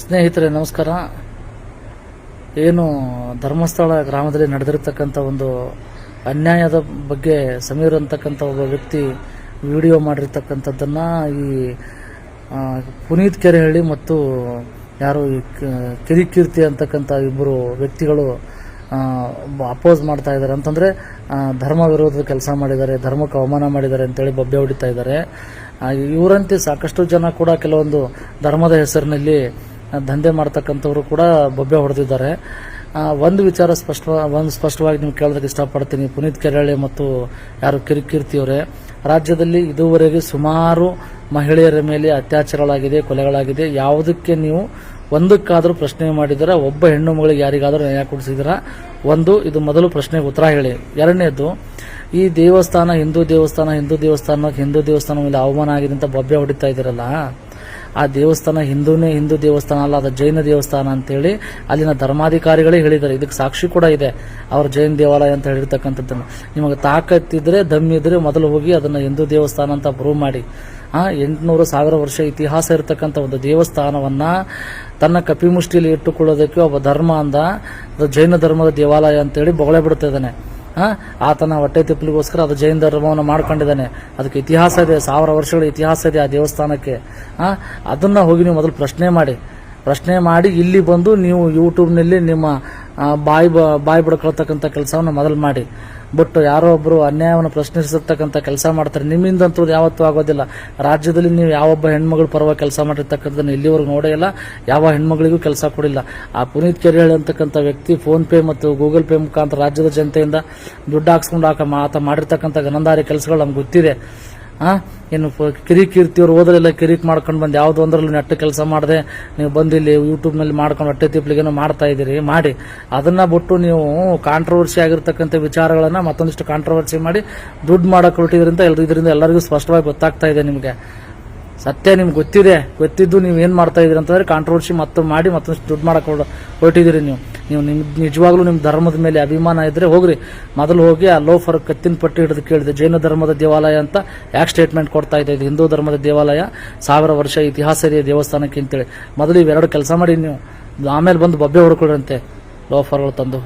ಸ್ನೇಹಿತರೆ, ನಮಸ್ಕಾರ. ಏನು ಧರ್ಮಸ್ಥಳ ಗ್ರಾಮದಲ್ಲಿ ನಡೆದಿರ್ತಕ್ಕಂಥ ಒಂದು ಅನ್ಯಾಯದ ಬಗ್ಗೆ ಸಮೀರ್ ಅಂತಕ್ಕಂಥ ಒಬ್ಬ ವ್ಯಕ್ತಿ ವಿಡಿಯೋ ಮಾಡಿರ್ತಕ್ಕಂಥದ್ದನ್ನು ಈ ಪುನೀತ್ ಕೆರೆಹಳ್ಳಿ ಮತ್ತು ಯಾರು ಈ ಕಿರಿಕೀರ್ತಿ ಅಂತಕ್ಕಂಥ ಇಬ್ಬರು ವ್ಯಕ್ತಿಗಳು ಅಪೋಸ್ ಮಾಡ್ತಾ ಇದ್ದಾರೆ. ಅಂತಂದರೆ ಧರ್ಮ ವಿರೋಧದ ಕೆಲಸ ಮಾಡಿದ್ದಾರೆ, ಧರ್ಮಕ್ಕೆ ಅವಮಾನ ಮಾಡಿದ್ದಾರೆ ಅಂತೇಳಿ ಬಬ್ಬೆ ಹೊಡಿತಾ ಇದ್ದಾರೆ. ಇವರಂತೆ ಸಾಕಷ್ಟು ಜನ ಕೂಡ ಕೆಲವೊಂದು ಧರ್ಮದ ಹೆಸರಿನಲ್ಲಿ ದಂಧೆ ಮಾಡ್ತಕ್ಕಂಥವ್ರು ಕೂಡ ಬೊಬ್ಬೆ ಹೊಡೆದಿದ್ದಾರೆ. ಒಂದು ವಿಚಾರ ಸ್ಪಷ್ಟ, ಒಂದು ಸ್ಪಷ್ಟವಾಗಿ ನೀವು ಕೇಳೋದಕ್ಕೆ ಇಷ್ಟಪಡ್ತೀನಿ. ಪುನೀತ್ ಕೆರಳೆ ಮತ್ತು ಯಾರು ಕಿರಿಕೀರ್ತಿಯವರೇ ರಾಜ್ಯದಲ್ಲಿ ಇದುವರೆಗೆ ಸುಮಾರು ಮಹಿಳೆಯರ ಮೇಲೆ ಅತ್ಯಾಚಾರಗಳಾಗಿದೆ, ಕೊಲೆಗಳಾಗಿದೆ. ಯಾವುದಕ್ಕೆ ನೀವು ಒಂದಕ್ಕಾದರೂ ಪ್ರಶ್ನೆ ಮಾಡಿದರೆ, ಒಬ್ಬ ಹೆಣ್ಣು ಮಗಳಿಗೆ ಯಾರಿಗಾದರೂ ನ್ಯಾಯ ಕೊಡಿಸಿದಿರ ಒಂದು, ಇದು ಮೊದಲು ಪ್ರಶ್ನೆಗೆ ಉತ್ತರ ಹೇಳಿ. ಎರಡನೇದು, ಈ ದೇವಸ್ಥಾನ ಹಿಂದೂ ದೇವಸ್ಥಾನ ಹಿಂದೂ ದೇವಸ್ಥಾನ ಹಿಂದೂ ದೇವಸ್ಥಾನ ಮೇಲೆ ಅವಮಾನ ಆಗಿದೆ ಅಂತ ಬೊಬ್ಬೆ ಹೊಡಿತಾ ಇದ್ದೀರಲ್ಲ. ಆ ದೇವಸ್ಥಾನ ಹಿಂದೂನೇ ಹಿಂದೂ ದೇವಸ್ಥಾನ ಅಲ್ಲ, ಅದು ಜೈನ ದೇವಸ್ಥಾನ ಅಂತೇಳಿ ಅಲ್ಲಿನ ಧರ್ಮಾಧಿಕಾರಿಗಳೇ ಹೇಳಿದ್ದಾರೆ. ಇದಕ್ಕೆ ಸಾಕ್ಷಿ ಕೂಡ ಇದೆ. ಅವ್ರ ಜೈನ ದೇವಾಲಯ ಅಂತ ಹೇಳಿರ್ತಕ್ಕಂಥದ್ದನ್ನು. ನಿಮಗೆ ತಾಕತ್ತಿದ್ರೆ ದಮ್ಮಿದ್ರೆ ಮೊದಲು ಹೋಗಿ ಅದನ್ನು ಹಿಂದೂ ದೇವಸ್ಥಾನ ಅಂತ ಪ್ರೂವ್ ಮಾಡಿ. ಎಂಟುನೂರು ಸಾವಿರ ವರ್ಷ ಇತಿಹಾಸ ಇರತಕ್ಕಂಥ ಒಂದು ದೇವಸ್ಥಾನವನ್ನ ತನ್ನ ಕಪಿಮುಷ್ಟಿಯಲ್ಲಿ ಇಟ್ಟುಕೊಳ್ಳೋದಕ್ಕೆ ಒಬ್ಬ ಧರ್ಮ ಅಂದ. ಜೈನ ಧರ್ಮದ ದೇವಾಲಯ ಅಂತೇಳಿ ಬೊಗಳೆ ಬಿಡ್ತಾ ಇದ್ದಾನೆ ಆತನ ಹೊಟ್ಟೆ ತಿಪ್ಪಲಿಗೋಸ್ಕರ ಅದು ಜೈನ ಧರ್ಮವನ್ನು ಮಾಡ್ಕೊಂಡಿದ್ದಾನೆ. ಅದಕ್ಕೆ ಇತಿಹಾಸ ಇದೆ, ಸಾವಿರ ವರ್ಷಗಳ ಇತಿಹಾಸ ಇದೆ ಆ ದೇವಸ್ಥಾನಕ್ಕೆ. ಅದನ್ನ ಹೋಗಿ ನೀವು ಮೊದಲು ಪ್ರಶ್ನೆ ಮಾಡಿ. ಪ್ರಶ್ನೆ ಮಾಡಿ ಇಲ್ಲಿ ಬಂದು ನೀವು ಯೂಟ್ಯೂಬ್ನಲ್ಲಿ ನಿಮ್ಮ ಬಾಯಿ ಬಾಯಿ ಬಿಡ್ಕೊಳ್ತಕ್ಕಂಥ ಕೆಲಸವನ್ನು ಮೊದಲು ಮಾಡಿ. ಬಟ್ ಯಾರೋ ಒಬ್ಬರು ಅನ್ಯಾಯವನ್ನು ಪ್ರಶ್ನಿಸಿರ್ತಕ್ಕಂಥ ಕೆಲಸ ಮಾಡ್ತಾರೆ. ನಿಮ್ಮಿಂದ ಅಂತೂ ಯಾವತ್ತೂ ಆಗೋದಿಲ್ಲ. ರಾಜ್ಯದಲ್ಲಿ ನೀವು ಯಾವೊಬ್ಬ ಹೆಣ್ಮಗಳು ಪರವಾಗಿ ಕೆಲಸ ಮಾಡಿರ್ತಕ್ಕಂಥದ್ದನ್ನು ಇಲ್ಲಿವರೆಗೂ ನೋಡೇ ಇಲ್ಲ. ಯಾವ ಹೆಣ್ಮಗಳಿಗೂ ಕೆಲಸ ಕೊಡಿಲ್ಲ. ಆ ಪುನೀತ್ ಕೆರೆಹಳ್ಳಿ ಅಂತಕ್ಕಂಥ ವ್ಯಕ್ತಿ ಫೋನ್ ಪೇ ಮತ್ತು ಗೂಗಲ್ ಪೇ ಮುಖಾಂತರ ರಾಜ್ಯದ ಜನತೆಯಿಂದ ದುಡ್ಡು ಹಾಕ್ಸ್ಕೊಂಡು ಹಾಕ ಆತ ಮಾಡಿರ್ತಕ್ಕಂಥ ಗನಂದಾರಿ ಕೆಲಸಗಳು ನಮ್ಗೆ ಗೊತ್ತಿದೆ. ಆ? ಏನು ಕಿರಿಕ್ ಕೀರ್ತಿಯವ್ರು ಓದಲಿಲ್ಲ ಕಿರಿಕ್ ಮಾಡ್ಕೊಂಡು ಬಂದು ಯಾವ್ದು ಅಂದ್ರಲ್ಲಿ ನೆಟ್ಟು ಕೆಲಸ ಮಾಡದೆ. ನೀವು ಬಂದಿಲ್ಲಿ ಯೂಟ್ಯೂಬ್ನಲ್ಲಿ ಮಾಡ್ಕೊಂಡು ಹೊಟ್ಟೆ ತಿಪ್ಲಿಗೇನೋ ಮಾಡ್ತಾ ಇದ್ದೀರಿ, ಮಾಡಿ. ಅದನ್ನ ಬಿಟ್ಟು ನೀವು ಕಾಂಟ್ರವರ್ಸಿ ಆಗಿರ್ತಕ್ಕಂಥ ವಿಚಾರಗಳನ್ನ ಮತ್ತೊಂದಿಷ್ಟು ಕಾಂಟ್ರವರ್ಸಿ ಮಾಡಿ ದುಡ್ಡು ಮಾಡಕ್ ಹೊರಟಿದ್ರಿಂದ ಎಲ್ರು ಇದರಿಂದ ಎಲ್ಲರಿಗೂ ಸ್ಪಷ್ಟವಾಗಿ ಗೊತ್ತಾಗ್ತಾ ಇದೆ ನಿಮಗೆ. ಸತ್ಯ ನಿಮ್ಗೆ ಗೊತ್ತಿದೆ. ಗೊತ್ತಿದ್ದು ನೀವು ಏನು ಮಾಡ್ತಾ ಇದ್ದೀರಿ ಅಂತಂದ್ರೆ ಕಾಂಟ್ರವರ್ಸಿ ಮತ್ತೆ ಮಾಡಿ ಮತ್ತೊಂದಿಷ್ಟು ದುಡ್ಡು ಮಾಡಕ್ ಹೊರ- ಹೊರಟಿದ್ದೀರಿ ನೀವು. ನೀವು ನಿಮ್ ನಿಜವಾಗ್ಲೂ ನಿಮ್ಮ ಧರ್ಮದ ಮೇಲೆ ಅಭಿಮಾನ ಇದ್ರೆ ಹೋಗ್ರಿ. ಮೊದಲು ಹೋಗಿ ಆ ಲೋಫರ್ ಕತ್ತಿನ ಪಟ್ಟಿ ಹಿಡಿದು ಕೇಳಿದೆ, ಜೈನ ಧರ್ಮದ ದೇವಾಲಯ ಅಂತ ಯಾಕೆ ಸ್ಟೇಟ್ಮೆಂಟ್ ಕೊಡ್ತಾ ಇದೆ ಇದು ಹಿಂದೂ ಧರ್ಮದ ದೇವಾಲಯ, ಸಾವಿರ ವರ್ಷ ಇತಿಹಾಸ ಇದೆ ದೇವಸ್ಥಾನಕ್ಕೆ ಅಂತೇಳಿ. ಮೊದಲು ಇವೆರಡು ಕೆಲಸ ಮಾಡಿ ನೀವು, ಆಮೇಲೆ ಬಂದು ಬಬ್ಬೆ ಹೊಡ್ಕೊಳ್ರಂತೆ ಲೋಫರ್ಗಳು ತಂದು.